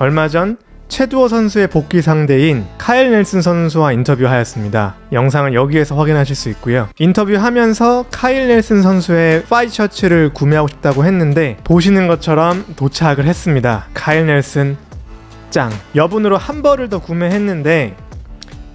얼마 전 최두호 선수의 복귀 상대인 카일 넬슨 선수와 인터뷰하였습니다. 영상을 여기에서 확인하실 수 있고요. 인터뷰하면서 카일 넬슨 선수의 파이 셔츠를 구매하고 싶다고 했는데 보시는 것처럼 도착을 했습니다. 카일 넬슨 짱. 여분으로 한 벌을 더 구매했는데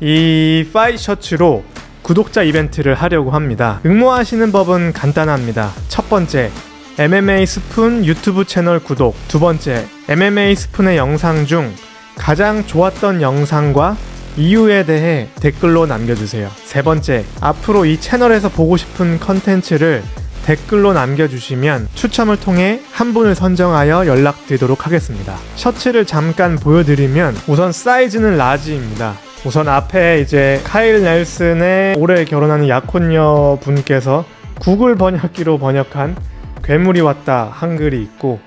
이 파이 셔츠로 구독자 이벤트를 하려고 합니다. 응모하시는 법은 간단합니다. 첫 번째, MMA 스푼 유튜브 채널 구독. 두 번째, MMA 스푼의 영상 중 가장 좋았던 영상과 이유에 대해 댓글로 남겨주세요. 세 번째, 앞으로 이 채널에서 보고 싶은 컨텐츠를 댓글로 남겨주시면 추첨을 통해 한 분을 선정하여 연락드리도록 하겠습니다. 셔츠를 잠깐 보여드리면 우선 사이즈는 라지입니다. 우선 앞에 이제 카일 넬슨의 올해 결혼하는 약혼녀 분께서 구글 번역기로 번역한 괴물이 왔다 한글이 있고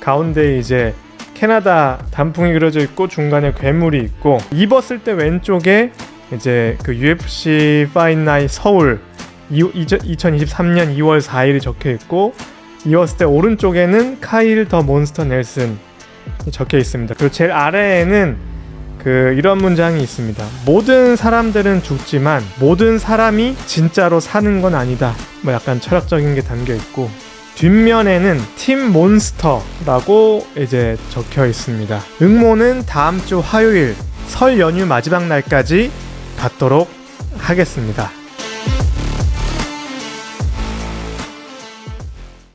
가운데 이제 캐나다 단풍이 그려져 있고 중간에 괴물이 있고 입었을 때 왼쪽에 이제 그 UFC 파인 나이 서울 2023년 2월 4일이 적혀 있고 이었을 때 오른쪽에는 카일 더 몬스터 넬슨이 적혀 있습니다. 그리고 제일 아래에는 그 이런 문장이 있습니다. 모든 사람들은 죽지만 모든 사람이 진짜로 사는 건 아니다. 뭐 약간 철학적인 게 담겨 있고 뒷면에는 팀 몬스터라고 이제 적혀 있습니다. 응모는 다음 주 화요일 설 연휴 마지막 날까지 받도록 하겠습니다.